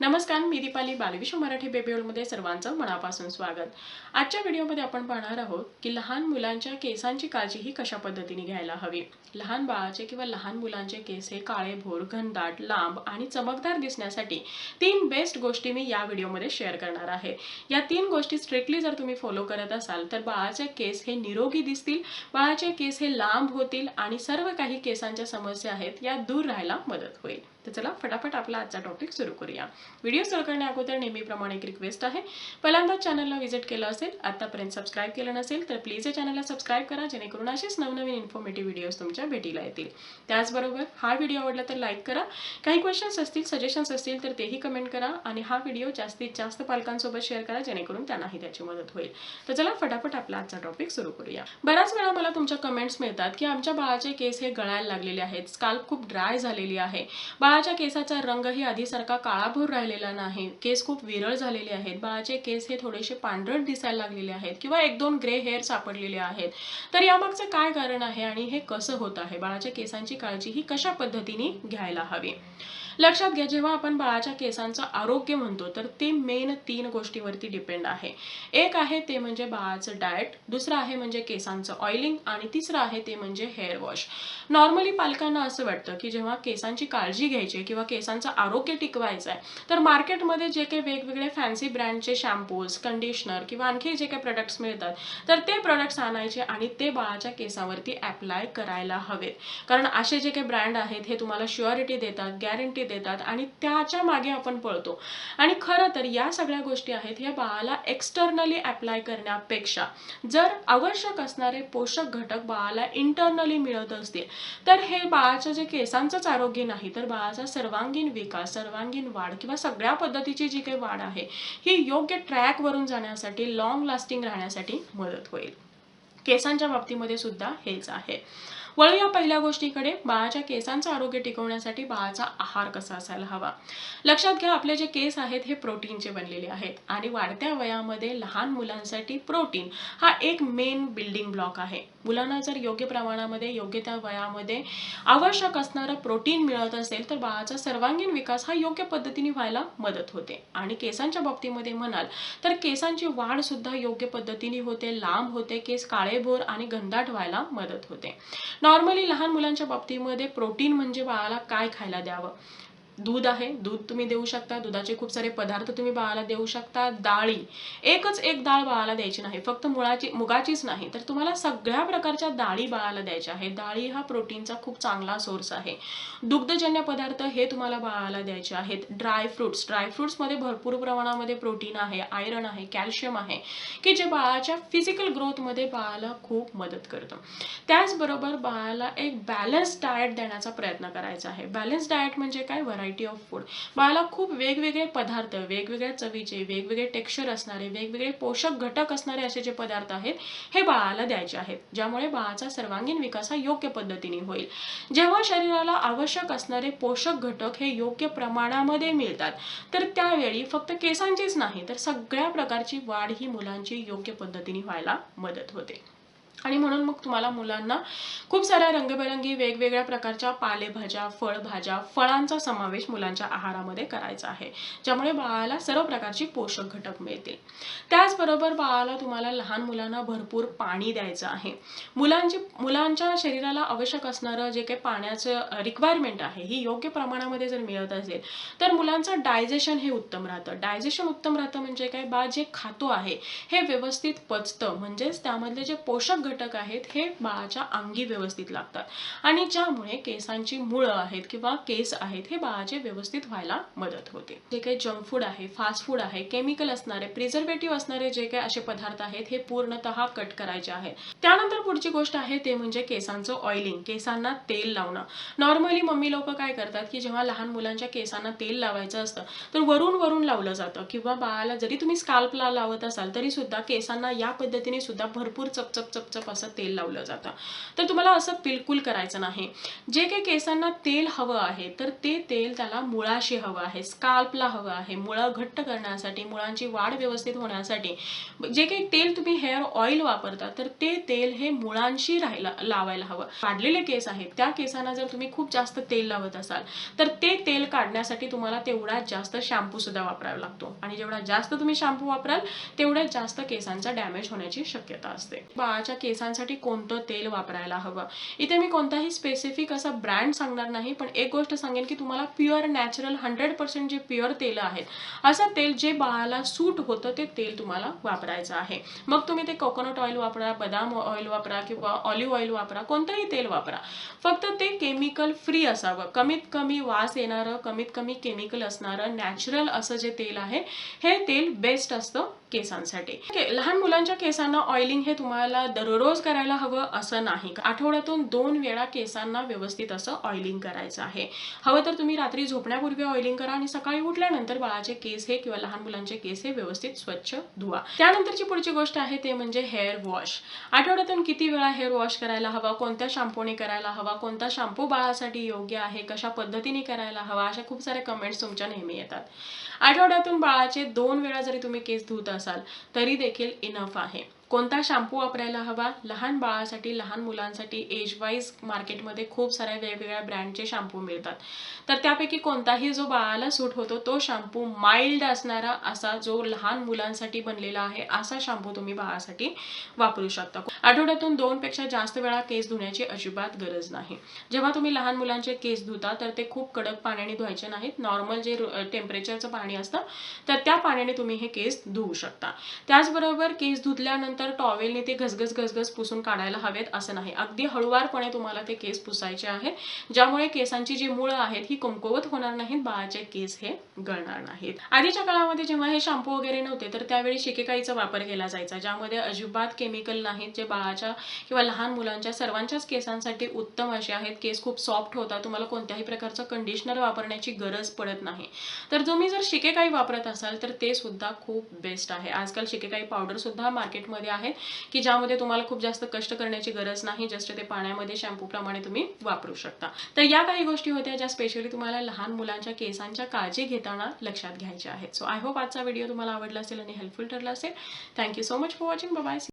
नमस्कार मी दीपाली बालविश्व मराठी बेबीओलमध्ये सर्वांचं मनापासून स्वागत. आजच्या व्हिडिओमध्ये आपण पाहणार आहोत की लहान मुलांच्या केसांची काळजी ही कशा पद्धतीने घ्यायला हवी? लहान बाळाचे किंवा लहान मुलांचे केस हे काळे भोर घनदाट लांब आणि चमकदार दिसण्यासाठी तीन बेस्ट गोष्टी मी या व्हिडिओमध्ये शेअर करणार आहे. या तीन गोष्टी स्ट्रिक्टली जर तुम्ही फॉलो करत असाल तर बाळाचे केस हे निरोगी दिसतील बाळाचे केस हे लांब होतील आणि सर्व काही केसांच्या समस्या आहेत या दूर राहायला मदत होईल. चला फटाफट आपला आजचा टॉपिक सुरू करूया. व्हिडिओ सुरू करण्या अगोदर नेहमीप्रमाणे एक रिक्वेस्ट आहे. पहिल्यांदा चॅनलला व्हिजिट केलं असेल आतापर्यंत सबस्क्राईब केलं नसेल तर प्लीज या चॅनलला सबस्क्राईब करा जेणेकरून असेच नवनवीन इन्फॉर्मेटिव्ह व्हिडिओज तुमच्या भेटीला येतील. त्याचबरोबर हा व्हिडिओ आवडला तर लाईक करा. काही क्वेश्चन्स असतील सजेशन्स असतील तर तेही कमेंट करा आणि हा व्हिडिओ जास्तीत जास्त पालकांसोबत शेअर करा जेणेकरून त्यांनाही त्याची मदत होईल. तर चला फटाफट आपला आजचा टॉपिक सुरू करूया. बऱ्याच वेळा मला तुमच्या कमेंट्स मिळतात की आमच्या बाळाचे केस हे गळायला लागलेले आहेत स्काल्प खूप ड्राय झालेली आहे. बाळाच्या केसाचा रंगही आधीसारखा काळाभोर राहिलेला नाही. केस खूप विरळ झालेले आहेत. बाळाचे केस हे थोडेसे पांढरट दिसायला लागलेले आहेत किंवा एक दोन ग्रे हेअर सापडलेले आहेत. तर यामागचं काय कारण आहे आणि हे कसं होत आहे? बाळाच्या केसांची काळजी ही कशा पद्धतीने घ्यायला हवी? लक्षात घ्या जेव्हा आपण बाळाच्या केसांचं आरोग्य म्हणतो तर ते मेन तीन गोष्टीवरती डिपेंड आहे. एक आहे ते म्हणजे बाळाचं डाएट दुसरं आहे म्हणजे केसांचं ऑइलिंग आणि तिसरं आहे ते म्हणजे हेअर वॉश. नॉर्मली पालकांना असं वाटतं की जेव्हा केसांची काळजी घ्यायची किंवा केसांचं आरोग्य टिकवायचं आहे तर मार्केटमध्ये जे काही वेगवेगळे फॅन्सी ब्रँडचे शॅम्पूज कंडिशनर किंवा आणखी जे काही प्रोडक्ट्स मिळतात तर ते प्रोडक्ट्स आणायचे आणि ते बाळाच्या केसावरती अप्लाय करायला हवेत. कारण असे जे काही ब्रँड आहेत हे तुम्हाला शुअरिटी देतात गॅरंटी देतात आणि त्याच्यामागे आपण पळतो. आणि खरं तर या सगळ्या गोष्टी आहेत या बाळाला एक्सटर्नली अप्लाय करण्यापेक्षा जर आवश्यक असणारे पोषक घटक बाळाला इंटरनली मिळत असतील तर हे बाळाचं जे केसांचंच आरोग्य नाही तर बाळाचा सर्वांगीण विकास सर्वांगीण वाढ किंवा सगळ्या पद्धतीची जी काही वाढ आहे ही योग्य ट्रॅकवरून जाण्यासाठी लाँग लास्टिंग राहण्यासाठी मदत होईल. केसांच्या बाबतीमध्ये सुद्धा हेच आहे. वळूया पहिल्या गोष्टीकडे बाळाच्या केसांचं आरोग्य टिकवण्यासाठी बाळाचा आहार कसा असायला हवा? लक्षात घ्या आपले जे केस आहेत हे प्रोटीनचे बनलेले आहेत आणि वाढत्या वयामध्ये लहान मुलांसाठी प्रोटीन हा एक मेन बिल्डिंग ब्लॉक आहे. मुलांना जर योग्य प्रमाणामध्ये योग्य त्या वयामध्ये आवश्यक असणारं प्रोटीन मिळत असेल तर बाळाचा सर्वांगीण विकास हा योग्य पद्धतीने व्हायला मदत होते. आणि केसांच्या बाबतीमध्ये म्हणाल तर केसांची वाढ सुद्धा योग्य पद्धतीने होते लांब होते केस काळेभोर आणि गंधाट व्हायला मदत होते. नॉर्मली लहान मुलांच्या बाबतीमध्ये प्रोटीन म्हणजे बाळाला काय खायला द्यावं? दूध आहे. दूध तुम्ही देऊ शकता. दुधाचे खूप सारे पदार्थ तुम्ही बाळाला देऊ शकता. डाळी. एकच एक डाळ बाळाला द्यायची नाही. फक्त मुळाची मुगाचीच नाही. तर तुम्हाला सगळ्या प्रकारच्या डाळी बाळाला द्यायच्या आहेत. डाळी हा प्रोटीनचा खूप चांगला सोर्स आहे. दुग्धजन्य पदार्थ हे तुम्हाला बाळाला द्यायचे आहेत. ड्राय फ्रुट्स ड्राय फ्रुट्समध्ये भरपूर प्रमाणामध्ये प्रोटीन आहे. आयरन आहे. कॅल्शियम आहे. की जे बाळाच्या फिजिकल ग्रोथमध्ये बाळाला खूप मदत करतं. त्याचबरोबर बाळाला एक बॅलन्स डाएट देण्याचा प्रयत्न करायचा आहे. बॅलन्स डाएट म्हणजे काय? व्हरायटी ऑफ फूड बाळाला खूप वेगवेगळे पदार्थ वेगवेगळ्या चवीचे वेगवेगळे टेक्स्चर असणारे वेगवेगळे पोषक घटक असणारे असे जे पदार्थ आहेत हे बाळाला द्यायचे आहेत. ज्यामुळे बाळाचा सर्वांगीण विकास हा योग्य पद्धतीने होईल. जेव्हा शरीराला आवश्यक असणारे पोषक घटक हे योग्य प्रमाणामध्ये मिळतात तर त्यावेळी फक्त केसांचीच नाही तर सगळ्या प्रकारची वाढ ही मुलांची योग्य पद्धतीने व्हायला मदत होते. आणि म्हणून मग तुम्हाला मुलांना खूप साऱ्या रंगबेरंगी वेगवेगळ्या प्रकारच्या पालेभाज्या फळभाज्या फळांचा समावेश मुलांच्या आहारामध्ये करायचा आहे ज्यामुळे बाळाला सर्व प्रकारची पोषक घटक मिळतील. त्याचबरोबर बाळाला तुम्हाला लहान मुलांना भरपूर पाणी द्यायचं आहे. मुलांची मुलांच्या शरीराला आवश्यक असणारं जे काही पाण्याचं रिक्वायरमेंट आहे ही योग्य प्रमाणामध्ये जर मिळत असेल तर मुलांचं डायजेशन हे उत्तम राहतं. डायजेशन उत्तम राहतं म्हणजे काय? बाळ जे खातो आहे हे व्यवस्थित पचतं. म्हणजेच त्यामधले जे पोषक घटक आहेत हे बाळाच्या अंगी व्यवस्थित लागतात. आणि ज्यामुळे केसांची मुळं आहेत किंवा केस आहेत हे बाळाचे व्यवस्थित व्हायला मदत होते. जे काही जंक फूड आहे फास्ट फूड आहे केमिकल असणारे प्रिझर्वेटिव्ह असणारे जे काही असे पदार्थ आहेत हे पूर्णतः कट करायचे आहेत त्यानंतर पुढची गोष्ट आहे ते म्हणजे केसांचं ऑइलिंग केसांना तेल लावणं. नॉर्मली मम्मी लोक काय करतात की जेव्हा लहान मुलांच्या केसांना तेल लावायचं असतं तर वरून वरून लावलं जातं किंवा बाळाला जरी तुम्ही स्काल्पला लावत असाल तरी सुद्धा केसांना या पद्धतीने सुद्धा भरपूर चपचप चपचप चपचप असं तेल लावलं जातं. तर तुम्हाला असं बिलकुल करायचं नाही. जे काही केसांना तेल हवं आहे तर ते तेल त्याला मुळाशी हवं आहे स्काल्पला हवं आहे. मुळं घट्ट करण्यासाठी मुळांची वाढ व्यवस्थित होण्यासाठी जे काही तेल तुम्ही हेअर ऑइल वापरता तर ते तेल हे मुळांशी राहायला लावायला हवं. काढलेले केस आहेत त्या केसांना जर तुम्ही खूप जास्त तेल लावत असाल तर ते तेल काढण्यासाठी तुम्हाला तेवढा जास्त शॅम्पू सुद्धा वापरावा लागतो. आणि जेवढा जास्त तुम्ही शॅम्पू वापराल तेवढ्या जास्त केसांचा डॅमेज होण्याची शक्यता असते. बाळाच्या केसांसाठी कोणतं तेल वापरायला हवं? इथे मी कोणताही स्पेसिफिक असा ब्रँड सांगणार नाही पण एक गोष्ट सांगेन की तुम्हाला प्युअर नॅचरल हंड्रेड पर्सेंट जे प्युअर तेल आहेत असं तेल जे बाळाला सूट होतं ते तेल तुम्हाला वापरायचं आहे. मग तुम्ही ते कोकोनट ऑइल वापरा बदाम ऑइल वापरा किंवा ऑलिव्ह ऑइल वापरा कोणतंही तेल वापरा. फक्त ते केमिकल फ्री असावं. कमीत कमी वास येणारं कमीत कमी केमिकल असणारं नॅचरल असं जे तेल आहे हे तेल बेस्ट असतं केसांसाठी. लहान मुलांच्या केसांना ऑइलिंग हे तुम्हाला दररोज करायला हवं असं नाही. आठवड्यातून दोन वेळा केसांना व्यवस्थित असं ऑइलिंग करायचं आहे. हवं तर तुम्ही रात्री झोपण्यापूर्वी ऑइलिंग करा आणि सकाळी उठल्यानंतर बाळाचे केस हे किंवा लहान मुलांचे केस हे व्यवस्थित स्वच्छ धुवा. त्यानंतरची पुढची गोष्ट आहे ते म्हणजे हेअर वॉश आठवड्यातून किती वेळा हेअर वॉश करायला हवा? कोणत्या शॅम्पूने करायला हवा? कोणता शॅम्पू बाळासाठी योग्य आहे? कशा पद्धतीने करायला हवा? अशा खूप साऱ्या कमेंट्स तुमच्या नेहमी येतात. आठवड्यातून बाळाचे दोन वेळा जरी तुम्ही केस धुत असाल तरी देखील इनफ आहे. कोणता शॅम्पू वापरायला हवा? लहान बाळासाठी लहान मुलांसाठी एज वाईज मार्केटमध्ये खूप साऱ्या वेगवेगळ्या ब्रँडचे शॅम्पू मिळतात. तर त्यापैकी कोणताही जो बाळाला सूट होतो तो शॅम्पू माइल्ड असणारा असा जो लहान मुलांसाठी बनलेला आहे असा शॅम्पू तुम्ही बाळासाठी वापरू शकता. आठवड्यातून दोन पेक्षा जास्त वेळा केस धुण्याची अजिबात गरज नाही. जेव्हा तुम्ही लहान मुलांचे केस धुता तर ते खूप कडक पाण्याने धुवायचे नाहीत. नॉर्मल जे टेम्परेचरचं पाणी असतं तर त्या पाण्याने तुम्ही हे केस धुवू शकता. त्याचबरोबर केस धुतल्यानंतर टॉवेलने ते घसघस घसघस पुसून काढायला हवेत असं नाही. अगदी हळुवारपणे तुम्हाला ते केस पुसायचे आहेत ज्यामुळे केसांची जी मुळं आहेत ही कमकुवत होणार नाहीत बाळाचे केस हे गळणार नाहीत. आधीच्या काळामध्ये जेव्हा हे शॅम्पू वगैरे नव्हते तर त्यावेळी शिकेकाईचा वापर केला जायचा ज्यामध्ये अजिबात केमिकल नाहीत जे बाळाच्या किंवा लहान मुलांच्या सर्वांच्याच केसांसाठी उत्तम असे आहेत. केस खूप सॉफ्ट होतात तुम्हाला कोणत्याही प्रकारचं कंडिशनर वापरण्याची गरज पडत नाही. तर तुम्ही जर शिकेकाई वापरत असाल तर ते सुद्धा खूप बेस्ट आहे. आजकाल शिकेकाई पावडर सुद्धा मार्केटमध्ये आहेत की ज्यामध्ये तुम्हाला खूप जास्त कष्ट करण्याची गरज नाही जस्ट ते पाण्यामध्ये शॅम्पू प्रमाणे तुम्ही वापरू शकता. तर या काही गोष्टी होत्या ज्या स्पेशली तुम्हाला लहान मुलांच्या केसांच्या काळजी घेताना लक्षात घ्यायच्या आहेत. सो आय होप आजचा व्हिडिओ तुम्हाला आवडला असेल आणि हेल्पफुल ठरला असेल. Thank you so much for watching bye